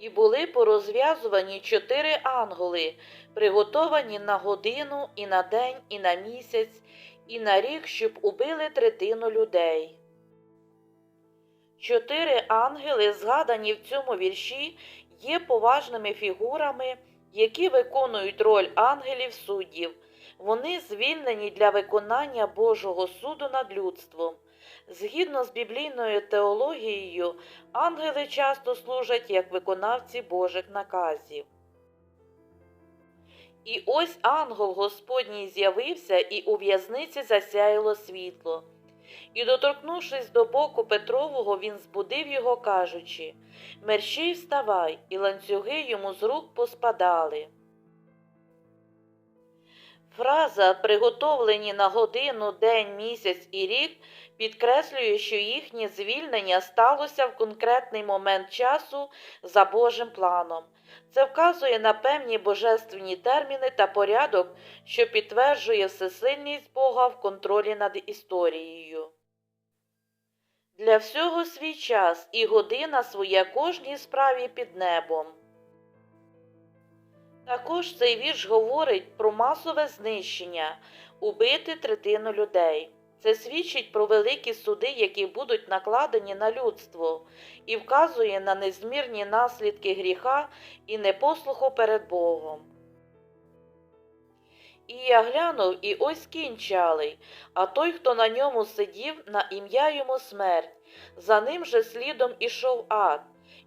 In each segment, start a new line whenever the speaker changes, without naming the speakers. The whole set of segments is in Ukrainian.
І були порозв'язувані чотири ангели, приготовані на годину, і на день, і на місяць, і на рік, щоб убили третину людей. Чотири ангели, згадані в цьому вірші, є поважними фігурами, які виконують роль ангелів суддів. Вони звільнені для виконання Божого суду над людством. Згідно з біблійною теологією, ангели часто служать як виконавці Божих наказів. І ось ангел Господній з'явився, і у в'язниці засяяло світло. І, доторкнувшись до боку Петрового, він збудив його, кажучи Мерщій вставай, і ланцюги йому з рук поспадали. Фраза, приготовлені на годину, день, місяць і рік, підкреслює, що їхнє звільнення сталося в конкретний момент часу за Божим планом. Це вказує на певні божественні терміни та порядок, що підтверджує всесильність Бога в контролі над історією. Для всього свій час і година своя кожній справі під небом. Також цей вірш говорить про масове знищення, убити третину людей. Це свідчить про великі суди, які будуть накладені на людство, і вказує на незмірні наслідки гріха і непослуху перед Богом. І я глянув, і ось кінчалий, а той, хто на ньому сидів, на ім'я йому смерть, за ним же слідом ішов ад,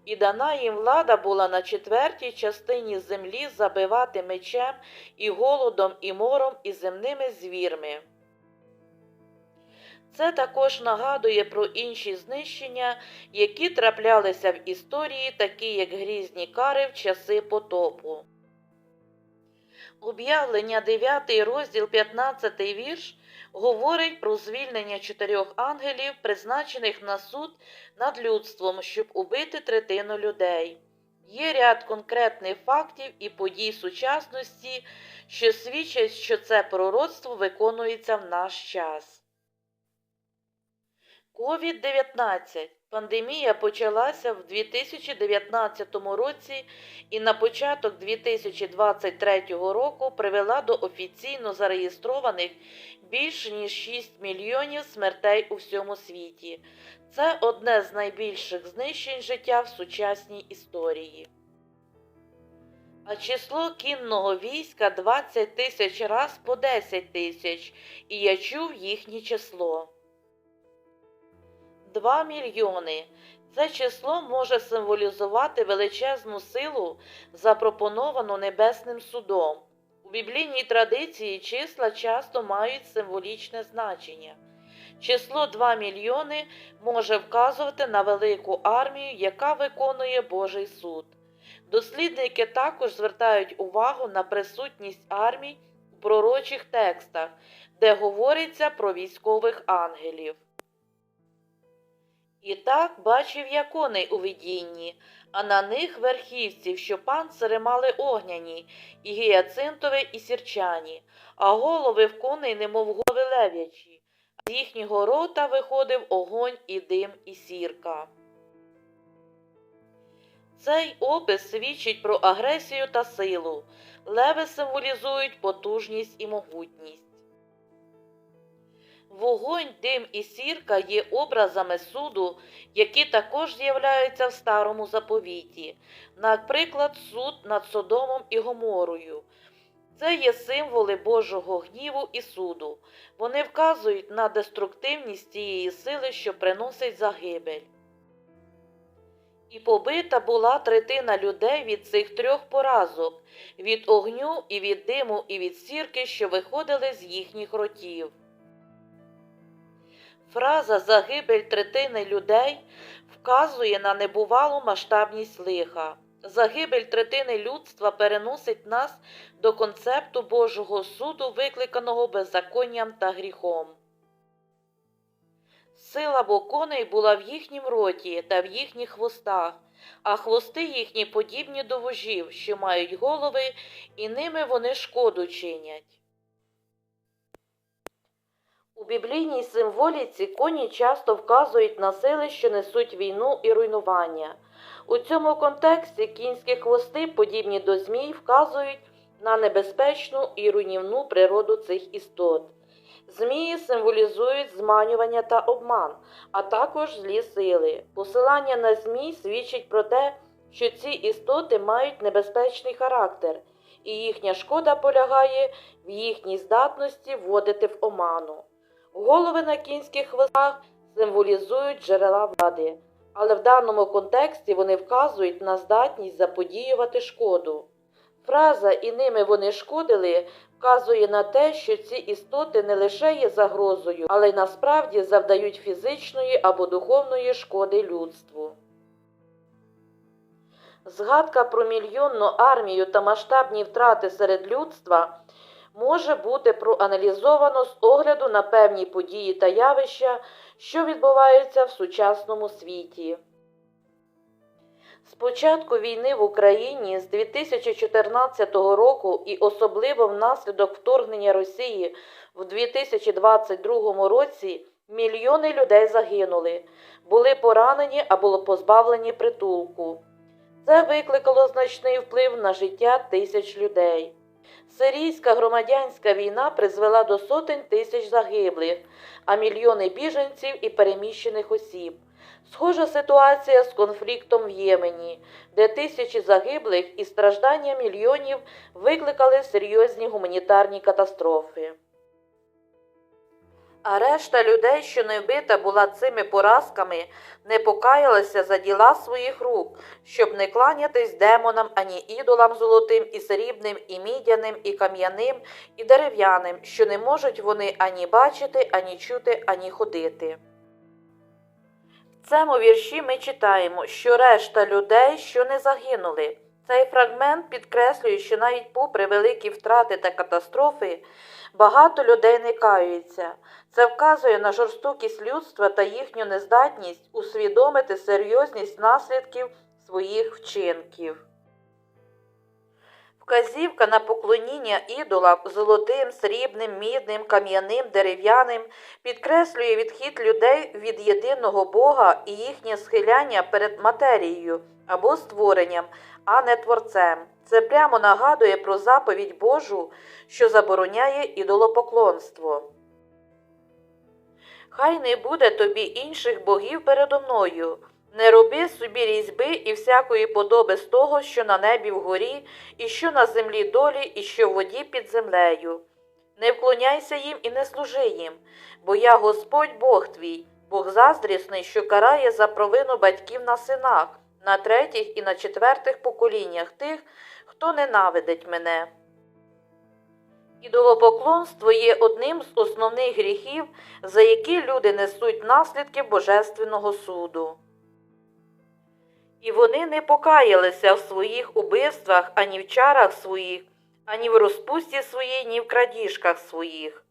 і дана їм влада була на четвертій частині землі забивати мечем і голодом, і мором, і земними звірми. Це також нагадує про інші знищення, які траплялися в історії, такі як грізні кари в часи потопу. Об'явлення 9 розділ 15 вірш говорить про звільнення чотирьох ангелів, призначених на суд над людством, щоб убити третину людей. Є ряд конкретних фактів і подій сучасності, що свідчать, що це пророцтво виконується в наш час. COVID-19 пандемія почалася в 2019 році і на початок 2023 року привела до офіційно зареєстрованих більш ніж 6 мільйонів смертей у всьому світі. Це одне з найбільших знищень життя в сучасній історії. А число кінного війська 20 тисяч раз по 10 тисяч, і я чув їхнє число. 2 мільйони. Це число може символізувати величезну силу, запропоновану Небесним судом. У біблійній традиції числа часто мають символічне значення. Число 2 мільйони може вказувати на велику армію, яка виконує Божий суд. Дослідники також звертають увагу на присутність армій у пророчих текстах, де говориться про військових ангелів. І так бачив я коней у видінні, а на них верхівців, що панцири мали огняні, і гіацинтові, і сірчані, а голови в коней, немов голови лев'ячі, а з їхнього рота виходив огонь і дим, і сірка. Цей опис свідчить про агресію та силу. Леви символізують потужність і могутність. Вогонь, дим і сірка є образами суду, які також з'являються в старому заповіті, наприклад, суд над Содомом і Гоморою. Це є символи Божого гніву і суду. Вони вказують на деструктивність тієї сили, що приносить загибель. І побита була третина людей від цих трьох поразок від огню, і від диму, і від сірки, що виходили з їхніх ротів. Фраза загибель третини людей вказує на небувалу масштабність лиха. Загибель третини людства переносить нас до концепту Божого суду, викликаного беззаконням та гріхом. Сила бо коней була в їхнім роті та в їхніх хвостах, а хвости їхні подібні до вожів, що мають голови, і ними вони шкоду чинять. У біблійній символіці коні часто вказують на сили, що несуть війну і руйнування. У цьому контексті кінські хвости, подібні до змій, вказують на небезпечну і руйнівну природу цих істот. Змії символізують зманювання та обман, а також злі сили. Посилання на змій свідчить про те, що ці істоти мають небезпечний характер, і їхня шкода полягає в їхній здатності вводити в оману. Голови на кінських хвостах символізують джерела влади, але в даному контексті вони вказують на здатність заподіювати шкоду. Фраза і ними вони шкодили вказує на те, що ці істоти не лише є загрозою, але й насправді завдають фізичної або духовної шкоди людству. Згадка про мільйонну армію та масштабні втрати серед людства може бути проаналізовано з огляду на певні події та явища, що відбуваються в сучасному світі. З початку війни в Україні з 2014 року і особливо внаслідок вторгнення Росії в 2022 році мільйони людей загинули, були поранені або позбавлені притулку. Це викликало значний вплив на життя тисяч людей. Сирійська громадянська війна призвела до сотень тисяч загиблих, а мільйони біженців і переміщених осіб. Схожа ситуація з конфліктом в Ємені, де тисячі загиблих і страждання мільйонів викликали серйозні гуманітарні катастрофи. А решта людей, що не вбита була цими поразками, не покаялася за діла своїх рук, щоб не кланятись демонам ані ідолам золотим і срібним, і мідяним, і кам'яним, і дерев'яним, що не можуть вони ані бачити, ані чути, ані ходити. В цьому вірші ми читаємо, що решта людей, що не загинули. Цей фрагмент підкреслює, що навіть попри великі втрати та катастрофи, багато людей не каються. Це вказує на жорстокість людства та їхню нездатність усвідомити серйозність наслідків своїх вчинків. Вказівка на поклоніння ідолам золотим, срібним, мідним, кам'яним, дерев'яним підкреслює відхід людей від єдиного Бога і їхнє схиляння перед матерією або створенням, а не творцем. Це прямо нагадує про заповідь Божу, що забороняє ідолопоклонство. Хай не буде тобі інших богів передо мною. Не роби собі різьби і всякої подоби з того, що на небі вгорі, і що на землі долі, і що в воді під землею. Не вклоняйся їм і не служи їм, бо я Господь Бог твій, Бог заздрісний, що карає за провину батьків на синах, на третіх і на четвертих поколіннях тих, хто ненавидить мене. Ідолопоклонство є одним з основних гріхів, за які люди несуть наслідки Божественного суду. І вони не покаялися в своїх убивствах ані в чарах своїх, ані в розпусті своїй, ні в крадіжках своїх.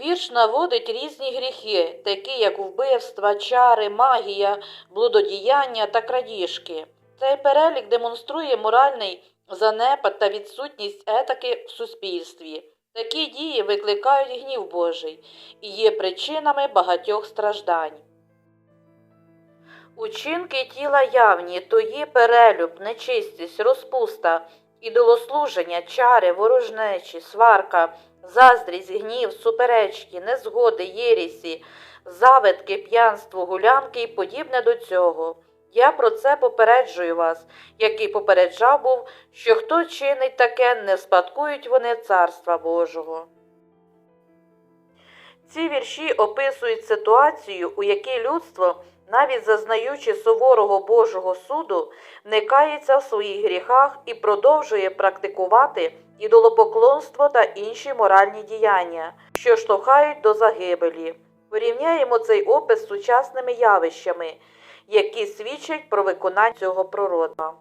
Вірш наводить різні гріхи, такі як вбивства, чари, магія, блудодіяння та крадіжки. Цей перелік демонструє моральний занепад та відсутність етики в суспільстві. Такі дії викликають гнів Божий і є причинами багатьох страждань. Учинки тіла явні, то є перелюб, нечистість, розпуста, ідолослуження, чари, ворожнечі, сварка, заздрість, гнів, суперечки, незгоди, єрісі, завитки, п'янство, гулянки і подібне до цього. Я про це попереджую вас, як і попереджав був, що хто чинить таке, не спадкують вони Царства Божого. Ці вірші описують ситуацію, у якій людство, навіть зазнаючи суворого Божого суду, не кається в своїх гріхах і продовжує практикувати ідолопоклонство та інші моральні діяння, що штовхають до загибелі. Порівняємо цей опис з сучасними явищами, які свідчать про виконання цього пророцтва.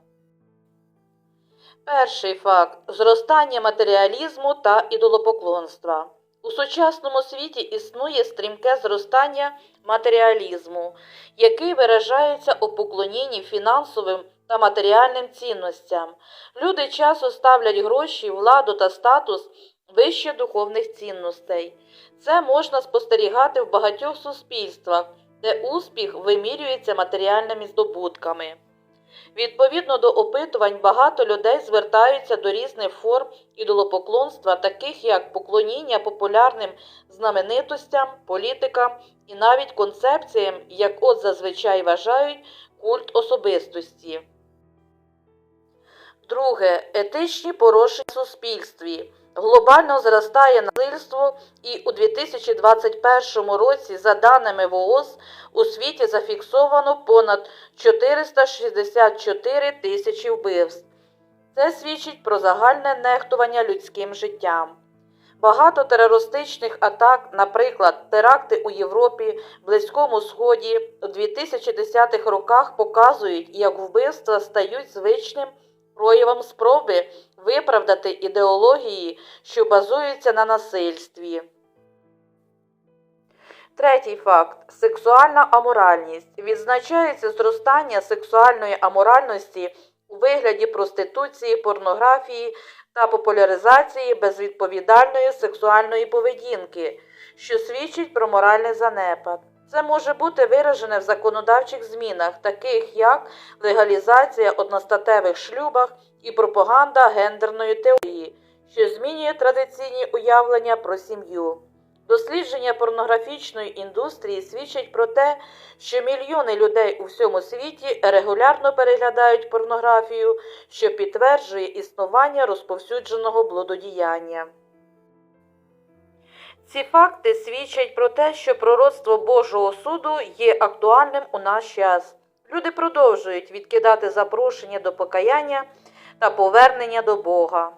Перший факт зростання матеріалізму та ідолопоклонства. У сучасному світі існує стрімке зростання матеріалізму, який виражається у поклонінні фінансовим та матеріальним цінностям. Люди часто ставлять гроші, владу та статус вище духовних цінностей. Це можна спостерігати в багатьох суспільствах, де успіх вимірюється матеріальними здобутками. Відповідно до опитувань, багато людей звертаються до різних форм ідолопоклонства, таких як поклоніння популярним знаменитостям, політикам і навіть концепціям, як от зазвичай вважають культ особистості. Друге етичні порушення в суспільстві. Глобально зростає насильство, і у 2021 році, за даними ВООЗ, у світі зафіксовано понад 464 тисячі вбивств. Це свідчить про загальне нехтування людським життям. Багато терористичних атак, наприклад, теракти у Європі, Близькому Сході у 2010-х роках показують, як вбивства стають звичним проявом спроби виправдати ідеології, що базуються на насильстві. Третій факт сексуальна аморальність. Відзначається зростання сексуальної аморальності у вигляді проституції, порнографії та популяризації безвідповідальної сексуальної поведінки, що свідчить про моральний занепад. Це може бути виражене в законодавчих змінах, таких як легалізація одностатевих шлюбах і пропаганда гендерної теорії, що змінює традиційні уявлення про сім'ю. Дослідження порнографічної індустрії свідчать про те, що мільйони людей у всьому світі регулярно переглядають порнографію, що підтверджує існування розповсюдженого блудодіяння. Ці факти свідчать про те, що пророцтво Божого суду є актуальним у наш час. Люди продовжують відкидати запрошення до покаяння та повернення до Бога.